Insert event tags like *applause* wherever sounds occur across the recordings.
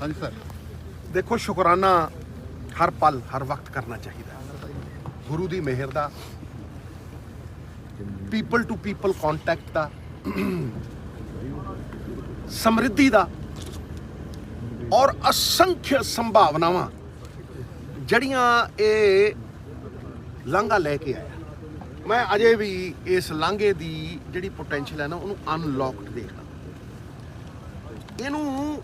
ਹਾਂਜੀ ਸਰ ਦੇਖੋ, ਸ਼ੁਕਰਾਨਾ ਹਰ ਪਲ, ਹਰ ਵਕਤ ਕਰਨਾ ਚਾਹੀਦਾ ਗੁਰੂ ਦੀ ਮਿਹਰ ਦਾ ਪੀਪਲ ਟੂ ਪੀਪਲ ਕੰਟੈਕਟ ਦਾ, ਸਮਰਿੱਧੀ ਦਾ, ਔਰ ਅਸੰਖਿਆ ਸੰਭਾਵਨਾਵਾਂ ਜੜੀਆਂ ਇਹ ਲਾਂਘਾ ਲੈ ਕੇ ਆਇਆ। ਮੈਂ ਅਜੇ ਵੀ ਇਸ ਲਾਂਘੇ ਦੀ ਜਿਹੜੀ ਪੋਟੈਂਸ਼ੀਅਲ ਹੈ ਨਾ, ਉਹਨੂੰ ਅਨਲੌਕਡ ਦੇਖਦਾ। ਇਹਨੂੰ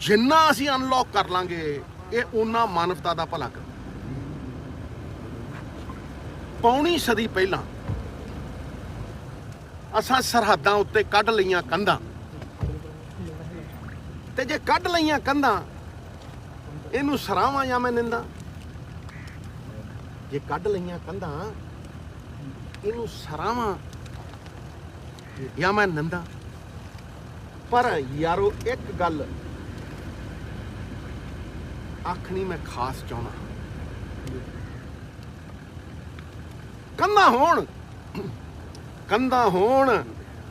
ਜਿੰਨਾ ਅਸੀਂ ਅਨਲੌਕ ਕਰ ਲਾਂਗੇ, ਇਹ ਉਹਨਾਂ ਮਾਨਵਤਾ ਦਾ ਭਲਾ ਕਰ। ਪੌਣੀ ਸਦੀ ਪਹਿਲਾਂ ਅਸਾਂ ਸਰਹੱਦਾਂ ਉੱਤੇ ਕੱਢ ਲਈਆਂ ਕੰਧਾਂ। ਤੇ ਜੇ ਕੱਢ ਲਈਆਂ ਕੰਧਾਂ, ਇਹਨੂੰ ਸਰਾਵਾਂ ਜਾਂ ਮੈਂ ਨਿੰਦਾ? ਜੇ ਕੱਢ ਲਈਆਂ ਕੰਧਾਂ, ਇਹਨੂੰ ਸਰਾਵਾਂ ਜਾਂ ਮੈਂ ਨਿੰਦਾ? ਪਰ ਯਾਰੋ, ਇੱਕ ਗੱਲ ਆਖਣੀ ਮੈਂ ਖਾਸ ਚਾਹਣਾ ਕੰਧਾਂ ਹੋਣ। ਕੰਧਾਂ ਹੋਣ।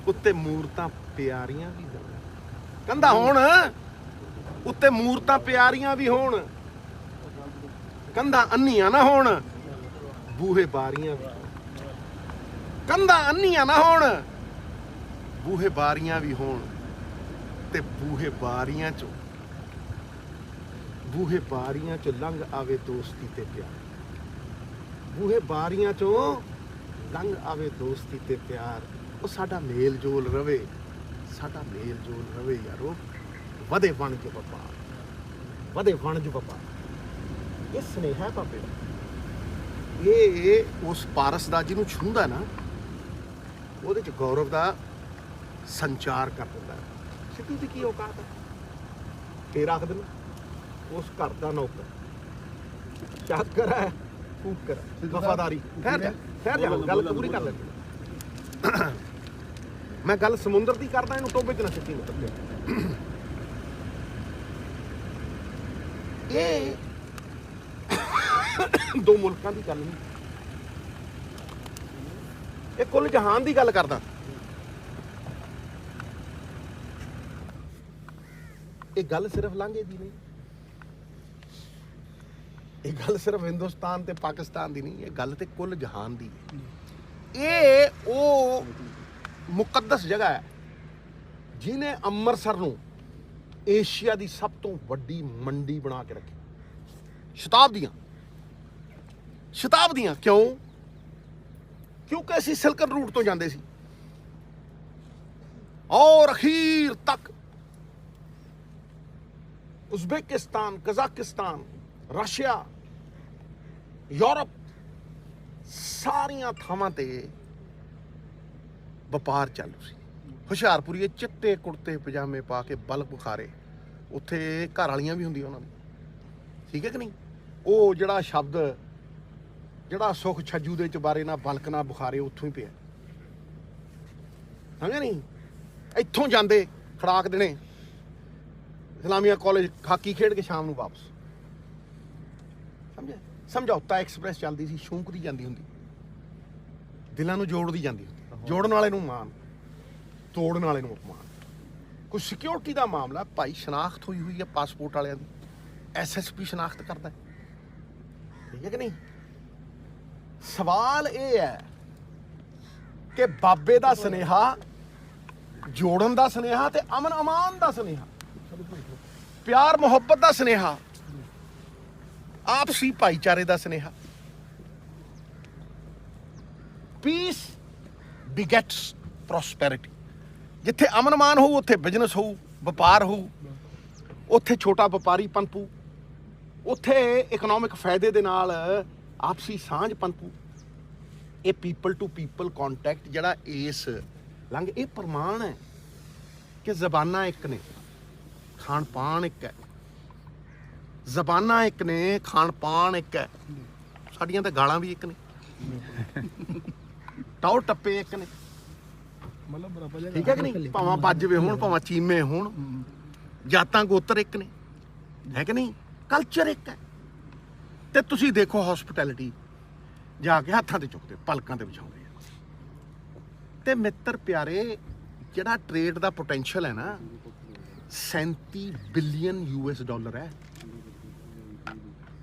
ਉੱਤੇ ਮੂਰਤਾਂ ਪਿਆਰੀਆਂ ਵੀ ਹੋਣ। ਕੰਧਾਂ ਹੋਣ। ਉੱਤੇ ਮੂਰਤਾਂ ਪਿਆਰੀਆਂ ਵੀ ਹੋਣ। ਕੰਧਾਂ ਅੰਨੀਆਂ ਨਾ ਹੋਣ। ਬੂਹੇ ਬਾਰੀਆਂ ਵੀ ਕੰਧਾਂ ਅੰਨੀਆਂ ਨਾ ਹੋਣ। ਬੂਹੇ ਬਾਰੀਆਂ ਵੀ ਹੋਣ। ਤੇ ਬੂਹੇ ਬਾਰੀਆਂ ਚੋਂ ਬੂਹੇ ਬਾਰੀਆਂ ਚੋਂ ਲੰਘ ਆਵੇ ਦੋਸਤੀ ਤੇ ਪਿਆਰ। ਬੂਹੇ ਬਾਰੀਆਂ ਚੋਂ ਲੰਘ ਆਵੇ ਦੋਸਤੀ ਤੇ ਪਿਆਰ। ਉਹ ਸਾਡਾ ਮੇਲ ਜੋਲ ਰਵੇ, ਸਾਡਾ ਮੇਲ ਜੋਲ ਰਵੇ ਯਾਰੋ। ਵਧੇ ਵਣਜ ਵਪਾਰ, ਵਧੇ ਵਣਜ ਵਪਾਰ। ਇਹ ਸਨੇਹਾ ਪਾਪੇ ਦਾ। ਇਹ ਉਸ ਪਾਰਸ ਦਾ ਜਿਹਨੂੰ ਛੂੰਦਾ ਨਾ, ਉਹਦੇ ਚ ਗੌਰਵ ਦਾ ਸੰਚਾਰ ਕਰ ਦਿੰਦਾ। ਸਿੱਧੂ ਦੀ ਕੀ ਔਕਾਤ ਹੈ? ਫੇਰ ਆਖ ਦਿਨ ਉਸ ਘਰ ਦਾ ਨੌਕਰ ਚਾਕਰ ਹੈ ਕੂਕਰ ਵਫਾਦਾਰੀ। ਠਹਿਰ ਜਾ ਠਹਿਰ ਜਾ ਗੱਲ ਪੂਰੀ ਕਰ ਲੈ ਮੈਂ ਗੱਲ ਸਮੁੰਦਰ ਦੀ ਕਰਦਾ ਇਹਨੂੰ ਟੋਬੇ 'ਚ ਨਾ ਸਿੱਟੀ ਮਤਲਬ। ਇਹ ਦੋ ਮੁਲਕਾਂ ਦੀ ਗੱਲ ਨਹੀਂ। ਇਹ ਕੁੱਲ ਜਹਾਨ ਦੀ ਗੱਲ ਕਰਦਾ। ਇਹ ਗੱਲ ਸਿਰਫ ਲਾਂਘੇ ਦੀ ਨਹੀਂ। ਇਹ ਗੱਲ ਸਿਰਫ ਹਿੰਦੁਸਤਾਨ ਤੇ ਪਾਕਿਸਤਾਨ ਦੀ ਨਹੀਂ ਇਹ ਗੱਲ ਤੇ ਕੁੱਲ ਜਹਾਨ ਦੀ ਹੈ। ਇਹ ਉਹ ਮੁਕੱਦਸ ਜਗ੍ਹਾ ਹੈ ਜਿਨੇ ਅੰਮ੍ਰਿਤਸਰ ਨੂੰ ਏਸ਼ੀਆ ਦੀ ਸਭ ਤੋਂ ਵੱਡੀ ਮੰਡੀ ਬਣਾ ਕੇ ਰੱਖੀ। ਸ਼ਤਾਬਦੀਆਂ। ਸ਼ਤਾਬਦੀਆਂ ਕਿਉਂ? ਕਿਉਂਕਿ ਅਸੀਂ ਸਿਲਕਨ ਰੂਟ ਤੋਂ ਜਾਂਦੇ ਸੀ। ਔਰ ਅਖੀਰ ਤੱਕ ਉਜ਼ਬੇਕਿਸਤਾਨ ਕਜ਼ਾਕਿਸਤਾਨ ਰਸ਼ੀਆ ਯੂਰਪ ਸਾਰੀਆਂ ਥਾਵਾਂ ਤੇ ਵਪਾਰ ਚਾਲੂ ਸੀ। ਹੁਸ਼ਿਆਰਪੁਰੀਏ ਚਿੱਟੇ ਕੁੜਤੇ, ਪਜਾਮੇ ਪਾ ਕੇ ਬਲਕ ਬੁਖਾਰੇ। ਉੱਥੇ ਘਰ ਵਾਲੀਆਂ ਵੀ ਹੁੰਦੀਆਂ ਉਹਨਾਂ ਦੀ। ਠੀਕ ਹੈ ਕਿ ਨਹੀਂ? ਉਹ ਜਿਹੜਾ ਸ਼ਬਦ, ਜਿਹੜਾ ਸੁਖ ਛੱਜੂ ਦੇ ਚਬਾਰੇ ਨਾਲ ਬਲਕ ਨਾਲ ਬੁਖਾਰੇ, ਉੱਥੋਂ ਹੀ ਪਿਆ। ਸਮਝਿਆ ਨਹੀਂ? ਇੱਥੋਂ ਜਾਂਦੇ ਖੜਾਕ ਦੇਣੇ। ਇਸਲਾਮੀਆ ਕਾਲਜ ਹਾਕੀ ਖੇਡ ਕੇ ਸ਼ਾਮ ਨੂੰ ਵਾਪਸ। ਸਮਝਿਆ? ਸਮਝੌਤਾ ਐਕਸਪ੍ਰੈਸ ਚੱਲਦੀ ਸੀ ਸ਼ੌਂਕਦੀ ਜਾਂਦੀ ਹੁੰਦੀ। ਦਿਲਾਂ ਨੂੰ ਜੋੜਦੀ ਜਾਂਦੀ ਹੁੰਦੀ। ਜੋੜਨ ਵਾਲੇ ਨੂੰ ਮਾਣ, ਤੋੜਨ ਵਾਲੇ ਨੂੰ ਅਪਮਾਨ। ਕੋਈ ਸਿਕਿਉਰਿਟੀ ਦਾ ਮਾਮਲਾ, ਭਾਈ ਸ਼ਨਾਖਤ ਹੋਈ ਹੋਈ ਹੈ ਪਾਸਪੋਰਟ ਵਾਲਿਆਂ ਦੀ। ਐਸਐਸਪੀ ਸ਼ਨਾਖਤ ਕਰਦਾ ਹੈ। ਠੀਕ ਹੈ ਕਿ ਨਹੀਂ? ਸਵਾਲ ਇਹ ਹੈ ਕਿ ਬਾਬੇ ਦਾ ਸਨੇਹਾ, ਜੋੜਨ ਦਾ ਸਨੇਹਾ ਤੇ ਅਮਨ ਅਮਾਨ ਦਾ ਸਨੇਹਾ। ਪਿਆਰ ਮੁਹੱਬਤ ਦਾ ਸਨੇਹਾ। ਆਪਸੀ ਭਾਈਚਾਰੇ ਦਾ ਸਨੇਹਾ। ਪੀਸ ਬਿਗੇਟਸ ਪ੍ਰੋਸਪੈਰਿਟੀ ਜਿੱਥੇ ਅਮਨ ਮਾਨ ਹੋਊ, ਉੱਥੇ ਬਿਜ਼ਨਸ ਹੋਊ, ਵਪਾਰ ਹੋਊ, ਉੱਥੇ ਛੋਟਾ ਵਪਾਰੀ ਪਨਪੂ ਉੱਥੇ ਇਕਨੋਮਿਕ ਫਾਇਦੇ ਦੇ ਨਾਲ ਆਪਸੀ ਸਾਂਝ ਪਨਪੂ ਇਹ ਪੀਪਲ ਟੂ ਪੀਪਲ ਕੰਟੈਕਟ ਜਿਹੜਾ ਇਸ ਲੰਘ, ਇਹ ਪ੍ਰਮਾਣ ਹੈ ਕਿ ਜ਼ਬਾਨਾਂ ਇੱਕ ਨੇ ਖਾਣ ਪਾਣ ਇੱਕ ਹੈ। ਜ਼ਬਾਨਾਂ ਇੱਕ ਨੇ, ਖਾਣ ਪਾਣ ਇੱਕ ਹੈ। ਸਾਡੀਆਂ ਤਾਂ ਗਾਲਾਂ ਵੀ ਇੱਕ ਨੇ। ਟੌਰ ਟੱਪੇ ਇੱਕ ਨੇ। ਮਤਲਬ ਬਰਾਬਰ ਠੀਕ ਹੈ ਕਿ ਨਹੀਂ? ਭਾਵਾਂ ਪੱਜਵੇ ਹੋਣ, ਭਾਵਾਂ ਚੀਮੇ ਹੋਣ। ਜਾਤਾਂ ਗੋਤਰ ਇੱਕ ਨੇ। ਹੈ ਕਿ ਨਹੀਂ? ਕਲਚਰ ਇੱਕ ਹੈ। ਤੇ ਤੁਸੀਂ ਦੇਖੋ ਹਸਪਿਟੈਲਿਟੀ ਜਾ ਕੇ ਹੱਥਾਂ ਤੇ ਚੁੱਕਦੇ, ਪਲਕਾਂ ਤੇ ਵਿਛਾਉਂਦੇ ਆ। ਤੇ ਮਿੱਤਰ ਪਿਆਰੇ, ਜਿਹੜਾ ਟ੍ਰੇਡ ਦਾ ਪੋਟੈਂਸ਼ੀਅਲ ਹੈ ਨਾ 37 ਬਿਲੀਅਨ ਯੂਐਸ ਡਾਲਰ ਹੈ।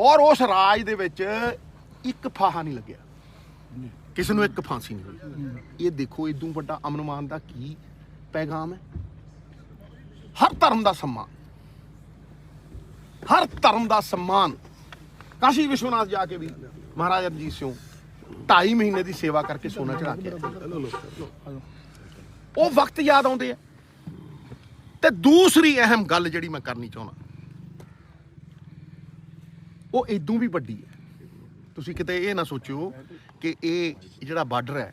ਔਰ ਉਸ ਰਾਜ ਦੇ ਵਿੱਚ ਇੱਕ ਫਾਹਾ ਨਹੀਂ ਲੱਗਿਆ। ਕਿਸੇ ਨੂੰ ਇੱਕ ਫਾਂਸੀ ਨਹੀਂ ਹੋਈ। ਇਹ ਦੇਖੋ ਇਦੋਂ ਵੱਡਾ ਅਮਨਮਾਨ ਦਾ ਕੀ ਪੈਗਾਮ ਹੈ? ਹਰ ਧਰਮ ਦਾ ਸਨਮਾਨ। ਹਰ ਧਰਮ ਦਾ ਸਨਮਾਨ। ਕਾਸ਼ੀ ਵਿਸ਼ਵਨਾਥ ਜਾ ਕੇ ਵੀ ਮਹਾਰਾਜਾ ਰਣਜੀਤ ਸਿੰਘ 2.5 ਮਹੀਨੇ ਦੀ ਸੇਵਾ ਕਰਕੇ ਸੋਨਾ ਚੜਾ ਕੇ ਉਹ ਵਕਤ ਯਾਦ ਆਉਂਦੇ ਆ। ਤੇ ਦੂਸਰੀ ਅਹਿਮ ਗੱਲ ਜਿਹੜੀ ਮੈਂ ਕਰਨੀ ਚਾਹੁੰਦਾ ਉਹ ਇਦੋਂ ਵੀ ਵੱਡੀ ਹੈ। ਤੁਸੀਂ ਕਿਤੇ ਇਹ ਨਾ ਸੋਚਿਓ ਕਿ ਇਹ ਜਿਹੜਾ ਬਾਰਡਰ ਹੈ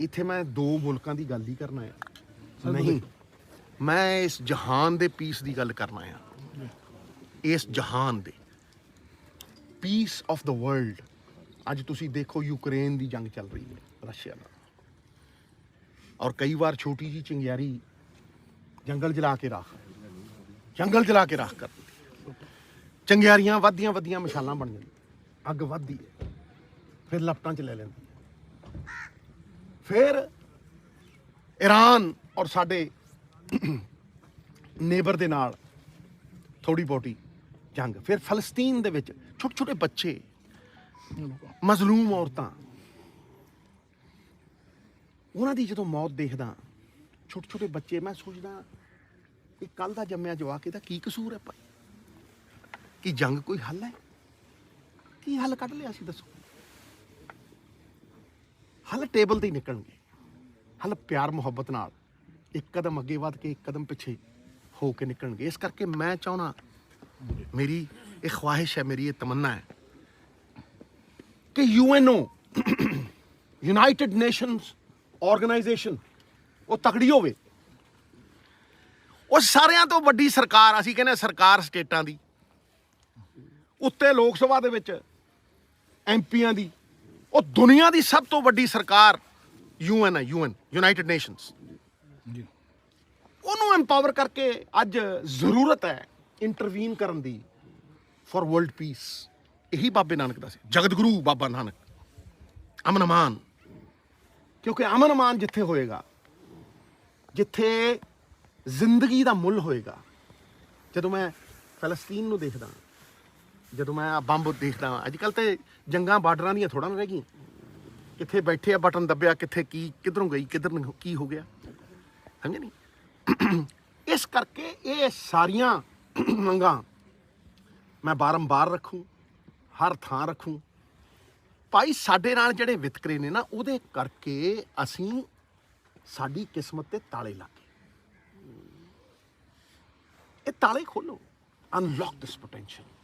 ਇੱਥੇ ਮੈਂ ਦੋ ਮੁਲਕਾਂ ਦੀ ਗੱਲ ਹੀ ਕਰਨਾ ਹੈ ਨਹੀਂ ਮੈਂ ਇਸ ਜਹਾਨ ਦੇ ਪੀਸ ਦੀ ਗੱਲ ਕਰਨਾ ਹੈ ਇਸ ਜਹਾਨ ਦੇ ਪੀਸ ਆਫ ਦਾ ਵਰਲਡ ਅੱਜ ਤੁਸੀਂ ਦੇਖੋ ਯੂਕਰੇਨ ਦੀ ਜੰਗ ਚੱਲ ਰਹੀ ਹੈ ਰਸ਼ੀਆ ਨਾਲ। ਔਰ ਕਈ ਵਾਰ ਛੋਟੀ ਜੀ ਚਿੰਗਿਆਰੀ ਜੰਗਲ ਜਲਾ ਕੇ ਰੱਖ ਜੰਗਲ ਜਲਾ ਕੇ ਰੱਖ ਕਰ। ਚੰਗਿਆਰੀਆਂ ਵੱਧਦੀਆਂ ਵੱਧਦੀਆਂ ਮਸ਼ਾਲਾਂ ਬਣ ਜਾਂਦੀਆਂ। ਅੱਗ ਵੱਧਦੀ ਹੈ, ਫਿਰ ਲਪਟਾਂ 'ਚ ਲੈ ਲੈਂਦੀ ਹੈ। ਫਿਰ ਈਰਾਨ ਔਰ ਸਾਡੇ ਨੇਬਰ ਦੇ ਨਾਲ ਥੋੜੀ ਬੋਟੀ ਜੰਗ, ਫਿਰ ਫਲਸਤੀਨ ਦੇ ਵਿੱਚ ਛੋਟੇ ਛੋਟੇ ਬੱਚੇ, ਮਜ਼ਲੂਮ ਔਰਤਾਂ, ਉਹਨਾਂ ਦੀ ਜਦੋਂ ਮੌਤ ਦੇਖਦਾ, ਛੋਟੇ ਛੋਟੇ ਬੱਚੇ, ਮੈਂ ਸੋਚਦਾ, ਇਹ ਕੱਲ ਦਾ ਜੰਮਿਆ ਜਵਾਕ, ਇਹਦਾ ਕੀ ਕਸੂਰ ਹੈ ਭਾਈ? ਕਿ ਜੰਗ ਕੋਈ ਹੱਲ ਹੈ? ਕੀ ਹੱਲ ਕੱਢ ਲਿਆ ਸੀ ਦੱਸੋ? ਹੱਲ ਟੇਬਲ ਤੇ ਹੀ ਨਿਕਲਣਗੇ। ਹੱਲ ਪਿਆਰ, ਮੁਹੱਬਤ ਨਾਲ। ਇੱਕ ਕਦਮ ਅੱਗੇ ਵੱਧ ਕੇ, ਇੱਕ ਕਦਮ ਪਿੱਛੇ ਹੋ ਕੇ ਨਿਕਲਣਗੇ। ਇਸ ਕਰਕੇ ਮੈਂ ਚਾਹਣਾ ਮੇਰੀ ਇਹ ਖਵਾਹਿਸ਼ ਹੈ, ਮੇਰੀ ਇਹ ਤਮੰਨਾ ਹੈ ਕਿ ਯੂਐਨਓ, ਯੂਨਾਈਟਿਡ ਨੇਸ਼ਨਸ ਆਰਗੇਨਾਈਜੇਸ਼ਨ, ਉਹ ਤਕੜੀ ਹੋਵੇ। ਉਹ ਸਾਰਿਆਂ ਤੋਂ ਵੱਡੀ ਸਰਕਾਰ, ਅਸੀਂ ਕਹਿੰਦੇ ਸਰਕਾਰ ਸਟੇਟਾਂ ਦੀ। ਉੱਤੇ ਲੋਕ ਸਭਾ ਦੇ ਵਿੱਚ ਐਮਪੀਆਂ ਦੀ। ਉਹ ਦੁਨੀਆ ਦੀ ਸਭ ਤੋਂ ਵੱਡੀ ਸਰਕਾਰ ਯੂਐਨ ਹੈ ਯੂਐਨ ਯੂਨਾਈਟਿਡ ਨੇਸ਼ਨਸ ਜੀ। ਉਹਨੂੰ ਐਮਪਾਵਰ ਕਰਕੇ ਅੱਜ ਜ਼ਰੂਰਤ ਹੈ ਇੰਟਰਵੀਨ ਕਰਨ ਦੀ ਫॉर ਵਰਲਡ ਪੀਸ ਇਹੀ ਬਾਬੇ ਨਾਨਕ ਦਾ ਸੀ। ਜਗਤ ਗੁਰੂ ਬਾਬਾ ਨਾਨਕ। ਅਮਨ ਅਮਾਨ ਕਿਉਂਕਿ ਅਮਨ ਅਮਾਨ ਜਿੱਥੇ ਹੋਏਗਾ ਜਿੱਥੇ ਜ਼ਿੰਦਗੀ ਦਾ ਮੁੱਲ ਹੋਏਗਾ ਜਦੋਂ ਮੈਂ ਫਲਸਤੀਨ ਨੂੰ ਦੇਖਦਾ ਜਦੋਂ ਮੈਂ ਆ ਬੰਬ ਦੇਖਦਾ ਅੱਜ ਕੱਲ ਤੇ ਜੰਗਾਂ ਬਾਰਡਰਾਂ ਦੀਆਂ ਥੋੜਾ ਨਾ ਰਹਿ ਗਈਆਂ। ਕਿੱਥੇ ਬੈਠੇ ਆ, ਬਟਨ ਦੱਬਿਆ, ਕਿੱਥੇ ਕੀ, ਕਿੱਧਰੋਂ ਗਈ, ਕਿੱਧਰ ਨੂੰ ਕੀ ਹੋ ਗਿਆ? ਸਮਝੇ ਨਹੀਂ *clears throat* ਇਸ ਕਰਕੇ ਇਹ ਸਾਰੀਆਂ *clears throat* ਮੰਗਾਂ ਮੈਂ ਬਾਰੰਬਾਰ ਰੱਖੂੰ, ਹਰ ਥਾਂ ਰੱਖੂੰ। ਭਾਈ, ਸਾਡੇ ਨਾਲ ਜਿਹੜੇ ਵਿਤਕਰੇ ਨੇ ਨਾ, ਉਹਦੇ ਕਰਕੇ ਅਸੀਂ ਸਾਡੀ ਕਿਸਮਤ ਤੇ ਤਾਲੇ ਲੱਗੇ। ਇਹ ਤਾਲੇ ਖੋਲੋ। ਅਨਲੌਕ ਦਿਸ ਪੋਟੈਂਸ਼ੀਅਲ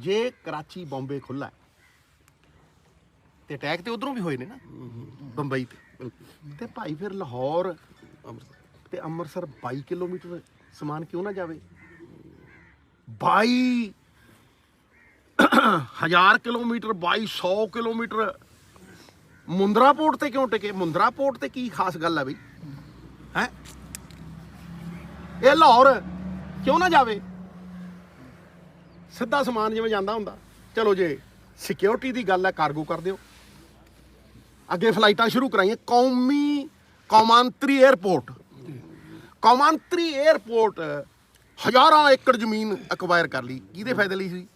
ਜੇ ਕਰਾਚੀ ਬੰਬੇ ਖੁੱਲਾ ਹੈ, ਤੇ ਅਟੈਕ ਤੇ ਉਧਰੋਂ ਵੀ ਹੋਏ ਨੇ ਨਾ ਬੰਬਈ ਤੇ। ਤੇ ਭਾਈ ਫਿਰ ਲਾਹੌਰ ਤੇ ਅੰਮ੍ਰਿਤਸਰ 22 ਕਿਲੋਮੀਟਰ ਸਮਾਨ ਕਿਉਂ ਨਾ ਜਾਵੇ? 22 ਹਜ਼ਾਰ ਕਿਲੋਮੀਟਰ 2200 ਕਿਲੋਮੀਟਰ। ਮੁੰਦਰਾ ਪੋਰਟ ਤੇ ਕਿਉਂ ਟਿਕੇ? ਮੁੰਦਰਾ ਪੋਰਟ ਤੇ ਕੀ ਖਾਸ ਗੱਲ ਹੈ ਬਈ? ਹੈ? ਇਹ ਲਾਹੌਰ ਕਿਉਂ ਨਾ ਜਾਵੇ? ਸਿੱਧਾ ਸਮਾਨ ਜਿਵੇਂ ਜਾਂਦਾ ਹੁੰਦਾ। ਚਲੋ ਜੇ ਸਿਕਿਉਰਿਟੀ ਦੀ ਗੱਲ ਹੈ ਕਾਰਗੋ ਕਰ ਦਿਓ। ਅੱਗੇ ਫਲਾਈਟਾਂ ਸ਼ੁਰੂ ਕਰਾਈਆਂ। ਕੌਮੀ ਕੌਮਾਂਤਰੀ 에ਅਰਪੋਰਟ ਕੌਮਾਂਤਰੀ 에ਅਰਪੋਰਟ ਹਜ਼ਾਰਾਂ ਏਕੜ ਜ਼ਮੀਨ ਅਕਵਾਇਰ ਕਰ ਲਈ। ਕਿਹਦੇ ਫਾਇਦੇ ਲਈ ਸੀ?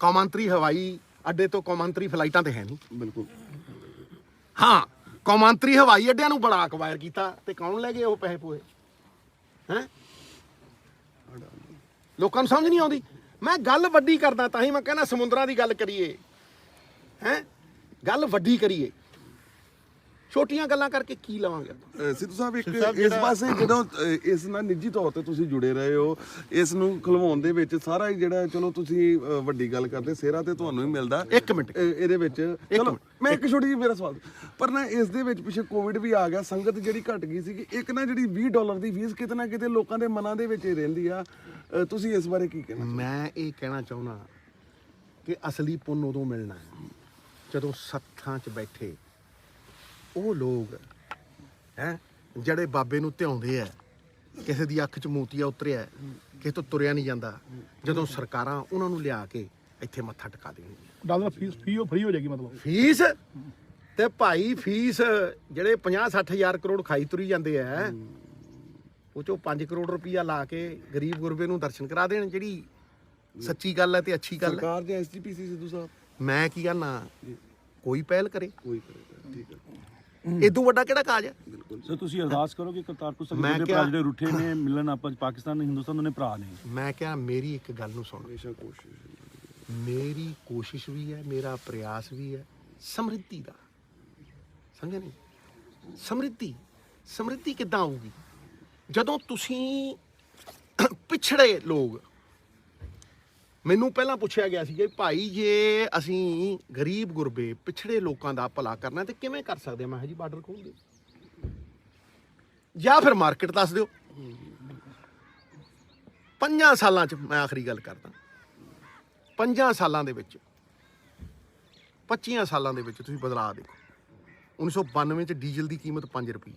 ਕੌਮਾਂਤਰੀ ਹਵਾਈ ਅੱਡੇ ਤੋਂ ਕੌਮਾਂਤਰੀ ਫਲਾਈਟਾਂ ਤੇ ਹੈ ਨਹੀਂ। ਬਿਲਕੁਲ। ਹਾਂ ਕੌਮਾਂਤਰੀ ਹਵਾਈ ਅੱਡਿਆਂ ਨੂੰ ਬੜਾ ਅਕਵਾਇਰ ਕੀਤਾ ਤੇ ਕੌਣ ਲੈ ਗਏ ਉਹ ਪੈਸੇ ਪੂਏ ਹੈ? ਲੋਕਾਂ ਨੂੰ ਸਮਝ ਨਹੀਂ ਆਉਂਦੀ। ਮੈਂ ਗੱਲ ਵੱਡੀ ਕਰਦਾ ਤਾਂ ਹੀ ਮੈਂ ਕਹਿੰਦਾ ਸਮੁੰਦਰਾਂ ਦੀ ਗੱਲ ਕਰੀਏ। ਹੈ? ਗੱਲ ਵੱਡੀ ਕਰੀਏ। ਛੋਟੀਆਂ ਗੱਲਾਂ ਕਰਕੇ ਕੀ ਲਵਾਂਗੇ ਸਿੱਧੂ ਸਾਹਿਬ ਇੱਕ ਇਸ ਪਾਸੇ ਜਦੋਂ ਇਸ ਨਾਲ ਨਿੱਜੀ ਤੌਰ ਤੇ ਤੁਸੀਂ ਜੁੜੇ ਰਹੇ ਹੋ ਇਸ ਨੂੰ ਖਲਵਾਉਣ ਦੇ ਵਿੱਚ ਸਾਰਾ ਹੀ ਜਿਹੜਾ ਚਲੋ ਤੁਸੀਂ ਵੱਡੀ ਗੱਲ ਕਰਦੇ ਸਿਹਰਾ ਤੇ ਤੁਹਾਨੂੰ ਹੀ ਮਿਲਦਾ। ਇੱਕ ਮਿੰਟ। ਇਹਦੇ ਵਿੱਚ ਚਲੋ। ਮੈਂ ਇੱਕ ਛੋਟੀ ਜਿਹੀ ਮੇਰਾ ਸਵਾਲ। ਪਰ ਨਾ ਇਸ ਦੇ ਵਿੱਚ ਪਿੱਛੇ ਕੋਵਿਡ ਵੀ ਆ ਗਿਆ ਸੰਗਤ ਜਿਹੜੀ ਘਟ ਗਈ ਸੀ ਇੱਕ ਨਾ ਜਿਹੜੀ 20 ਡਾਲਰ ਦੀ ਫੀਸ ਕਿਤੇ ਨਾ ਕਿਤੇ ਲੋਕਾਂ ਦੇ ਮਨਾਂ ਦੇ ਵਿੱਚ ਹੀ ਰਹਿੰਦੀ ਆ। ਤੁਸੀਂ ਇਸ ਬਾਰੇ ਕੀ ਕਹਿਣਾ ਮੈਂ ਇਹ ਕਹਿਣਾ ਚਾਹੁੰਦਾ ਕਿ ਅਸਲੀ ਪੁੰਨ ਉਦੋਂ ਮਿਲਣਾ ਹੈ ਜਦੋਂ ਸੱਥਾਂ 'ਚ ਬੈਠੇ ਉਹ ਲੋਕ ਹੈ ਜਿਹੜੇ ਬਾਬੇ ਨੂੰ ਧਿਆਉਂਦੇ ਆ ਕਿਸੇ ਦੀ ਅੱਖ 'ਚ ਮੋਤੀਆ ਉਤਰਿਆ ਕਿਸੇ ਤੋਂ ਤੁਰਿਆ ਨਹੀਂ ਜਾਂਦਾ ਜਦੋਂ ਸਰਕਾਰਾਂ ਉਹਨਾਂ ਨੂੰ ਲਿਆ ਕੇ ਇੱਥੇ ਮੱਥਾ ਟਿਕਾ ਦੇਣਗੀਆਂ। ਡਾਲਰ ਫੀਸ ਫੀ ਉਹ ਫ੍ਰੀ ਹੋ ਜਾਏਗੀ ਮਤਲਬ। ਫੀਸ? ਤੇ ਭਾਈ ਫੀਸ ਜਿਹੜੇ 50 60 ਹਜ਼ਾਰ ਕਰੋੜ ਖਾਈ ਤੁਰੀ ਜਾਂਦੇ ਆ ਉਹ ਚੋਂ 5 ਕਰੋੜ ਰੁਪਈਆ ਲਾ ਕੇ ਗਰੀਬ ਗੁਰਬੇ ਨੂੰ ਦਰਸ਼ਨ ਕਰਾ ਦੇਣ ਜਿਹੜੀ ਸੱਚੀ ਗੱਲ ਹੈ ਤੇ ਅੱਛੀ ਗੱਲ ਹੈ। ਸਰਕਾਰ ਜਾਂ ਐਸਜੀਪੀਸੀ ਸਿੱਧੂ ਸਾਹਿਬ? ਮੈਂ ਕੀ ਕਹਿਣਾ ਕੋਈ ਪਹਿਲ ਕਰੇ। ਕੋਈ ਕਰੇਗਾ ਠੀਕ ਹੈ। ਇਦੋਂ ਵੱਡਾ ਕਿਹੜਾ ਕਾਜ ਹੈ? ਸੋ ਤੁਸੀਂ ਅਰਦਾਸ ਕਰੋ ਕਿ ਕਰਤਾਰਪੁਰ ਮੈਂ ਸਾਹਿਬ ਦੇ ਕਿਹਾ- ਭਰਾ ਜਿਹੜੇ ਰੁੱਠੇ ਨੇ ਮਿਲਣ ਆਪਾਂ ਪਾਕਿਸਤਾਨ ਤੇ ਹਿੰਦੁਸਤਾਨ ਦੋਨੇ ਭਰਾ ਨੇ। ਮੈਂ ਕਿਹਾ ਮੇਰੀ ਇੱਕ ਗੱਲ ਨੂੰ ਸੁਣ। ਹਮੇਸ਼ਾ ਕੋਸ਼ਿਸ਼ ਮੇਰੀ ਕੋਸ਼ਿਸ਼ ਵੀ ਹੈ ਮੇਰਾ ਪ੍ਰਯਾਸ ਵੀ ਹੈ ਸਮਰਿੱਧੀ ਦਾ। ਸਮਝਿਆ ਨਹੀਂ? ਸਮਰਿੱਧੀ ਸਮਰਿੱਧੀ ਕਿੱਦਾਂ ਆਊਗੀ? ਜਦੋਂ ਤੁਸੀਂ ਪਿਛੜੇ ਲੋਕ, ਮੈਨੂੰ ਪਹਿਲਾਂ ਪੁੱਛਿਆ ਗਿਆ ਸੀ ਕਿ ਭਾਈ ਜੇ ਅਸੀਂ ਗਰੀਬ ਗੁਰਬੇ ਪਿਛੜੇ ਲੋਕਾਂ ਦਾ ਭਲਾ ਕਰਨਾ ਤੇ ਕਿਵੇਂ ਕਰ ਸਕਦੇ ਮੈਂ ਕਿਹਾ ਜੀ, ਬਾਰਡਰ ਖੋਲਦੇ ਜਾਂ ਫਿਰ ਮਾਰਕੀਟ ਦੱਸ ਦਿਓ। ਪੰਜਾਂ ਸਾਲਾਂ ਚ ਮੈਂ ਆਖਰੀ ਗੱਲ ਕਰਦਾ। ਪੰਜਾਂ ਸਾਲਾਂ ਦੇ ਵਿੱਚ 25 ਸਾਲਾਂ ਦੇ ਵਿੱਚ ਤੁਸੀਂ ਬਦਲਾਅ ਦੇਖੋ। 1992 ਚ ਡੀਜ਼ਲ ਦੀ ਕੀਮਤ 5 ਰੁਪਏ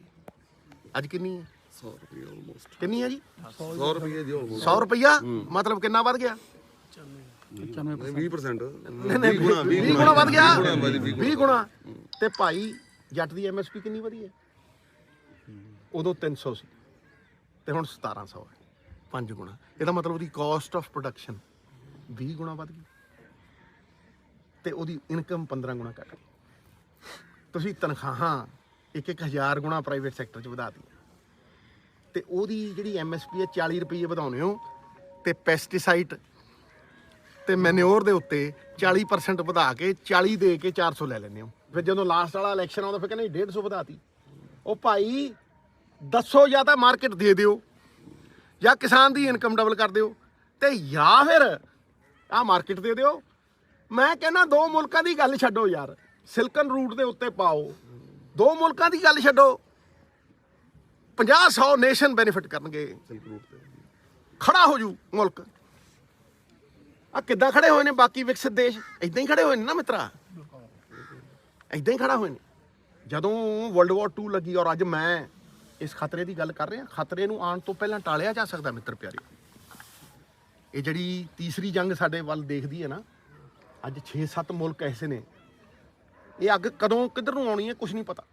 ਅੱਜ ਕਿੰਨੀ ਹੈ? 100 ਰੁਪਏ ਆਲਮੋਸਟ ਕਿੰਨੀ ਹੈ ਜੀ? 100 ਰੁਪਏ ਜੀ ਆਲਮੋਸਟ 100 ਰੁਪਈਆ? ਮਤਲਬ ਕਿੰਨਾ ਵੱਧ ਗਿਆ? 20% ਨਹੀਂ ਨਹੀਂ 20 ਗੁਣਾ ਵੱਧ ਗਿਆ? 20 ਗੁਣਾ ਤੇ ਭਾਈ ਜੱਟ ਦੀ ਐਮਐਸਪੀ ਕਿੰਨੀ ਵਧੀ ਹੈ? ਉਦੋਂ 300 ਸੀ ਤੇ ਹੁਣ 1700 ਹੈ। 5 ਗੁਣਾ। ਇਹਦਾ ਮਤਲਬ ਉਹਦੀ ਕਾਸਟ ਆਫ ਪ੍ਰੋਡਕਸ਼ਨ 20 ਗੁਣਾ ਵੱਧ ਗਈ। ਤੇ ਉਹਦੀ ਇਨਕਮ 15 ਗੁਣਾ ਘਟ ਗਈ। ਤੁਸੀਂ ਤਨਖਾਹਾਂ ਇੱਕ ਇੱਕ ਹਜ਼ਾਰ ਗੁਣਾ ਪ੍ਰਾਈਵੇਟ ਸੈਕਟਰ 'ਚ ਵਧਾ ਦਿੱਤੀਆਂ। ਤੇ ਉਹਦੀ ਜਿਹੜੀ ਐਮਐਸਪੀ ਹੈ 40 ਰੁਪਏ ਵਧਾਉਣੇ ਹੋ ਤੇ ਪੈਸਟੀਸਾਈਡ ਤੇ ਮੈਨਿਓਰ ਦੇ ਉੱਤੇ 40% ਵਧਾ ਕੇ 40 ਦੇ ਕੇ 400 ਲੈ ਲੈਂਦੇ ਹੋ। ਫਿਰ ਜਦੋਂ ਲਾਸਟ ਵਾਲਾ ਇਲੈਕਸ਼ਨ ਆਉਂਦਾ, ਫਿਰ ਕਹਿੰਦੇ 150 ਵਧਾਤੀ। ਉਹ ਭਾਈ ਦੱਸੋ ਜਾਂ ਤਾਂ ਮਾਰਕੀਟ ਦੇ ਦਿਓ, ਜਾਂ ਕਿਸਾਨ ਦੀ ਇਨਕਮ ਡਬਲ ਕਰ ਦਿਓ ਤੇ ਜਾਂ ਫਿਰ ਆ ਮਾਰਕੀਟ ਦੇ ਦਿਓ। ਮੈਂ ਕਹਿੰਦਾ ਦੋ ਮੁਲਕਾਂ ਦੀ ਗੱਲ ਛੱਡੋ ਯਾਰ, ਸਿਲਕਨ ਰੂਟ ਦੇ ਉੱਤੇ ਪਾਓ, ਦੋ ਮੁਲਕਾਂ ਦੀ ਗੱਲ ਛੱਡੋ। 50 100 ਨੇਸ਼ਨ ਬੈਨੀਫਿਟ ਕਰਨਗੇ। ਖੜਾ ਹੋ ਜੂ ਮੁਲਕ। ਆ ਕਿੱਦਾਂ ਖੜੇ ਹੋਏ ਨੇ ਬਾਕੀ ਵਿਕਸਿਤ ਦੇਸ਼? ਇਦਾਂ ਹੀ ਖੜੇ ਹੋਏ ਨੇ ਨਾ ਮਿੱਤਰਾ। ਇਦਾਂ ਹੀ ਖੜਾ ਹੋਏ ਨੇ। ਜਦੋਂ ਵਰਲਡ ਵਾਰ 2 ਲੱਗੀ ਔਰ ਅੱਜ ਮੈਂ ਇਸ ਖਤਰੇ ਦੀ ਗੱਲ ਕਰ ਰਿਹਾ ਖਤਰੇ ਨੂੰ ਆਉਣ ਤੋਂ ਪਹਿਲਾਂ ਟਾਲਿਆ ਜਾ ਸਕਦਾ ਮਿੱਤਰ ਪਿਆਰੇ। ਇਹ ਜਿਹੜੀ ਤੀਸਰੀ ਜੰਗ ਸਾਡੇ ਵੱਲ ਦੇਖਦੀ ਹੈ ਨਾ ਅੱਜ 6-7 ਮੁਲਕ ਐਸੇ ਨੇ। ਇਹ ਅੱਗ ਕਦੋਂ ਕਿੱਧਰ ਨੂੰ ਆਉਣੀ ਹੈ ਕੁਝ ਨਹੀਂ ਪਤਾ।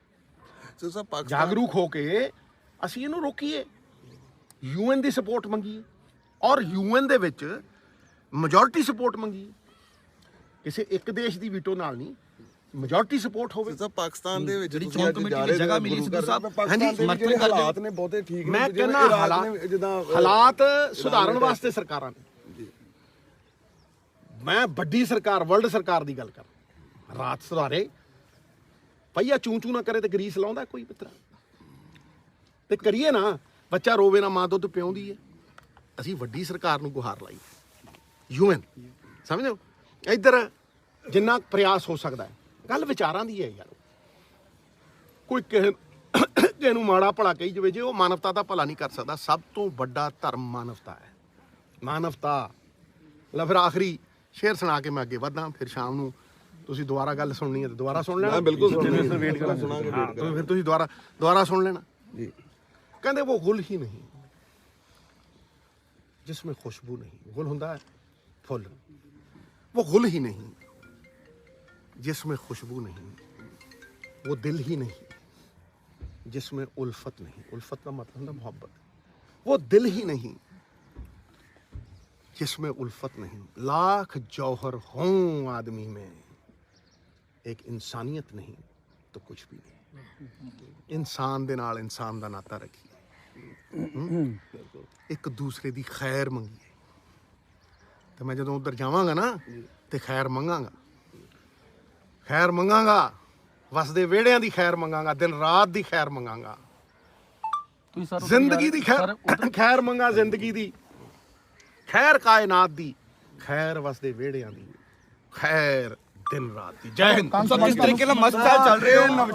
ਪਾਕਿਸਤਾਨ ਜਾਗਰੂਕ ਹੋ ਕੇ ਅਸੀਂ ਇਹਨੂੰ ਰੋਕੀਏ। ਯੂਐਨ ਦੀ ਸਪੋਰਟ ਮੰਗੀਏ। ਔਰ ਯੂਐਨ ਦੇ ਵਿੱਚ ਮੈਜੋਰਿਟੀ ਸਪੋਰਟ ਮੰਗੀਏ। ਕਿਸੇ ਇੱਕ ਦੇਸ਼ ਦੀ ਵੀਟੋ ਨਾਲ ਨਹੀਂ ਮੈਜੋਰਿਟੀ ਸਪੋਰਟ ਹੋਵੇ। ਸਿੱਧੂ ਸਾਹਿਬ ਪਾਕਿਸਤਾਨ ਦੇ ਵਿੱਚ ਜਿਹੜੀ ਚੋਣ ਕਮੇਟੀ ਦੀ ਜਗ੍ਹਾ ਮਿਲੀ ਸਿੱਧੂ ਸਾਹਿਬ, ਹਾਂਜੀ, ਸਮਰਥਨ ਕਰਦੇ। ਹਾਲਾਤ ਨੇ ਬਹੁਤੇ ਠੀਕ ਨੇ ਮੈਂ ਜਿਵੇਂ ਕਹਿੰਦਾ ਇਰਾਕ ਹਾਲਾਤ ਨੇ ਜਿੱਦਾਂ ਹਾਲਾਤ ਸੁਧਾਰਨ ਵਾਸਤੇ ਸਰਕਾਰਾਂ ਨੇ। ਮੈਂ ਵੱਡੀ ਸਰਕਾਰ ਵਰਲਡ ਸਰਕਾਰ ਦੀ ਗੱਲ ਕਰ ਰਾਤ ਸੁਧਾਰੇ। ਪਈਆ ਚੂੰ ਚੂੰ ਨਾ ਕਰੇ ਤੇ ਗਰੀਸ ਲਾਉਂਦਾ ਕੋਈ ਮਿੱਤਰਾ ਤੇ ਕਰੀਏ ਨਾ ਬੱਚਾ ਰੋਵੇ ਨਾ ਮਾਂ ਦੁੱਧ ਪਿਉਂਦੀ ਹੈ ਅਸੀਂ ਵੱਡੀ ਸਰਕਾਰ ਨੂੰ ਗੁਹਾਰ ਲਾਈ ਯੂਐਨ ਸਮਝੋ ਇੱਧਰ ਜਿੰਨਾ ਪ੍ਰਯਾਸ ਹੋ ਸਕਦਾ ਹੈ ਗੱਲ ਵਿਚਾਰਾਂ ਦੀ ਹੈ ਯਾਰ। ਕੋਈ ਕਿਸੇ ਕਿਸੇ ਨੂੰ ਮਾੜਾ ਭਲਾ ਕਹੀ ਜਵੇ ਜੇ ਉਹ ਮਾਨਵਤਾ ਦਾ ਭਲਾ ਨਹੀਂ ਕਰ ਸਕਦਾ ਸਭ ਤੋਂ ਵੱਡਾ ਧਰਮ ਮਾਨਵਤਾ ਹੈ। ਮਾਨਵਤਾ। ਲੈ ਫਿਰ ਆਖਰੀ ਸ਼ੇਰ ਸੁਣਾ ਕੇ ਮੈਂ ਅੱਗੇ ਵਧਾਂ ਫਿਰ ਸ਼ਾਮ ਨੂੰ ਤੁਸੀਂ ਦੁਬਾਰਾ ਗੱਲ ਸੁਣਨੀ ਹੈ ਤੇ ਦੁਬਾਰਾ ਸੁਣ ਲੈਣਾ। ਬਿਲਕੁਲ ਸੁਣਨੀ ਹੈ। ਵੇਟ ਕਰਾਂ ਸੁਣਾਂਗੇ ਵੇਟ ਕਰਾਂ ਫਿਰ ਤੁਸੀਂ ਦੁਬਾਰਾ ਦੁਬਾਰਾ ਸੁਣ ਲੈਣਾ। ਜੀ। ਕਹਿੰਦੇ ਉਹ ਗੁਲ ਹੀ ਨਹੀਂ। ਜਿਸ ਵਿੱਚ ਖੁਸ਼ਬੂ ਨਹੀਂ। ਗੁਲ ਹੁੰਦਾ ਹੈ ਫੁੱਲ। ਉਹ ਗੁਲ ਹੀ ਨਹੀਂ। ਜਿਸ ਵਿੱਚ ਖੁਸ਼ਬੂ ਨਹੀਂ। ਉਹ ਦਿਲ ਹੀ ਨਹੀਂ। ਜਿਸ ਵਿੱਚ ਉਲਫਤ ਨਹੀਂ। ਉਲਫਤ ਦਾ ਮਤਲਬ ਹੁੰਦਾ ਮੁਹੱਬਤ। ਉਹ ਦਿਲ ਹੀ ਨਹੀਂ। जिस में उल्फत नहीं लाख जौहर हों आदमी में एक इंसानियत नहीं तो कुछ भी नहीं इंसान ਦੇ ਨਾਲ ਇਨਸਾਨ ਦਾ ਨਾਤਾ ਰੱਖੀ ਹਮ? ਇੱਕ ਦੂਸਰੇ ਦੀ ਖੈਰ ਮੰਗੀਏ। ਤੇ ਮੈਂ ਜਦੋਂ ਉਧਰ ਜਾਵਾਂਗਾ ਨਾ ਤੇ ਖੈਰ ਮੰਗਾਂਗਾ। ਖੈਰ ਮੰਗਾਂਗਾ ਵਸਦੇ ਵਿਹੜਿਆਂ ਦੀ ਖੈਰ ਮੰਗਾਂਗਾ ਦਿਨ ਰਾਤ ਦੀ ਖੈਰ ਮੰਗਾਂਗਾ। ਤੁਸੀਂ ਸਰ ਜ਼ਿੰਦਗੀ ਦੀ ਖੈਰ ਖੈਰ ਮੰਗਾ ਜ਼ਿੰਦਗੀ ਦੀ। ਖੈਰ ਕਾਇਨਾਤ ਦੀ। ਖੈਰ ਵਸਦੇ ਵਿਹੜਿਆਂ ਦੀ। ਖੈਰ ਦਿਨ ਰਾਤ ਦੀ। ਜੈ ਹਿੰਦ। ਜਿਸ ਤਰੀਕੇ ਨਾਲ ਮਸਤ ਚੱਲ ਰਹੇ ਹੋ।